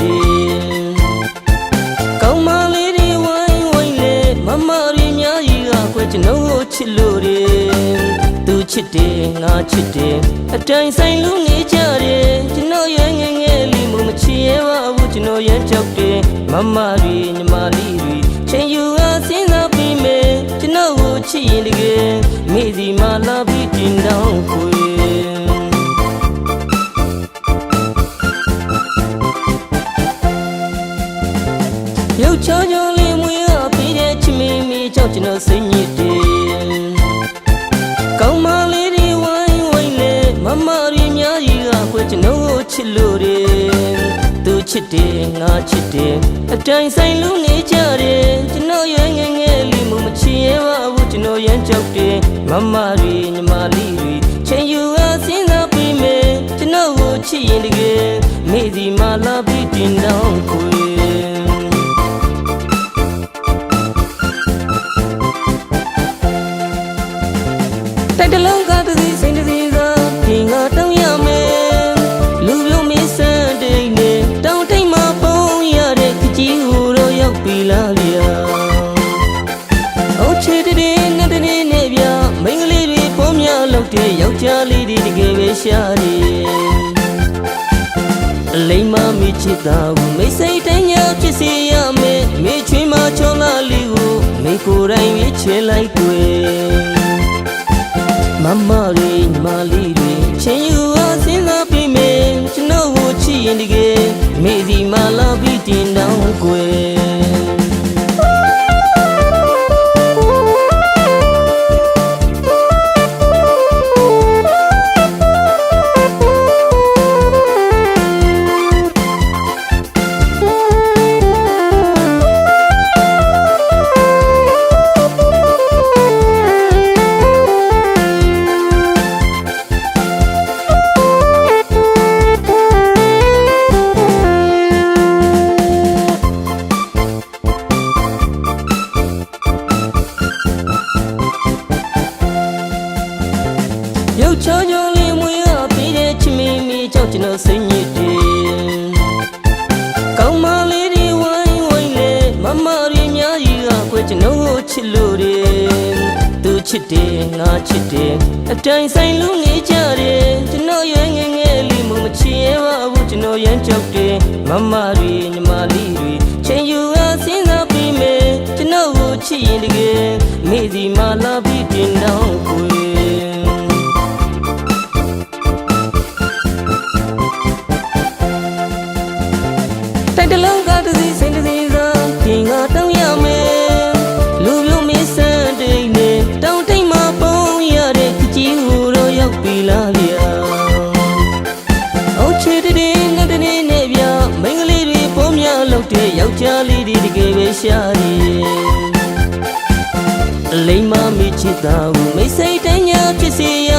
တယ်ကောင်းမလေးတွေဝိုင်းဝိုင်းလေမမရီများကြီးကခွဲကျွန်တော်ကိုချစ်လို့တယ်သူချစ်တယ်ငါချစ်တယ်အတိုင်းဆိုင်လူနေကြတယ်ကျွန်တော်ရဲ့ငယ်ငယ်လေးမမချစ်ရပါဘူးကျွန်တော်ရဲ့ကြောက်တယ်မမရီညီမလေးတွေချင်းယူအားစဉ်းစားပြီးမယ်ကျွန်တော်ကိုချစ်ရင်တကယ်မိစီမလာပြီးတင်တော ကြောင့်ကျွန်တော်စိတ်ညစ်တယ်ကောင်းမလေးတွေဝိုင်းဝိုင်းလေမမရီများကြီးကခွဲကျွန်တော်ကိုချစ်လို့တယ်သူချစ်တယ်ငါချစ်တယ်အတိုင်းဆိုင်လူနေကြတယ်ကျွန်တော်ရဲ့ငယ်ငယ်လေးမမချင်ရပါဘူးကျွန်တော်ရမ်းကြောက်တယ်မမရီညီမလေးတွေချင်းယူအားစဉ်းစားပြီးမယ်ကျွန်တော်ကိုချစ်ရင်တကယ်မိစီမလာပြီးတင်တောင်းခွေ တလုံးကတစီစိန်တစီသာဒီငါတောင်းရမယ်လူမျိုးမစံတိတ်နဲ့တောင်းတိတ်မှာပုံရတဲ့ခကြီးဟူတော့ရောက်ပြီလားဗျာအုတ်ချေတဲ့နဲ့တဲ့နဲ့ဗျာမိန်းကလေးတွေပုံများလောက်တဲ့ယောက်ျားလေးတွေတကယ်ပဲရှာတယ်အလိမ္မာမိချစ်တာကိုမိတ်စိတ်တိုင်းညာဖြစ်စီရမယ်မိချွေးမချောလာလေးကိုမိကိုယ်တိုင်ရွေးချယ်လိုက်တွေ့ မမရီညီမလေးတွေချင်းယူအားစဉ်းစားပြီးမယ်ကျွန်တော်ကိုချစ်ရင်တကယ် ချစ်လို့တယ်သူချစ်တယ်ငါချစ်တယ်အတိုင်းဆိုင်လူနေကြတယ်ကျွန်တော်ရဲ့ငယ်ငယ်လေးမမချင်ရပါဘူးကျွန်တော်ရမ်းကြောက်တယ်မမရီညီမလေးတွေချင်းယူအားစဉ်းစားပြီးမယ်ကျွန်တော်ကိုချစ်ရင်တကယ်မိစီမလာပြီးတင်တော့ ယောက်ျားလေးတွေတကယ်ပဲရှာတယ်အလိမ္မာမိချစ်တာကိုမိတ်စိတ်တိုင်းညာဖြစ်စေရ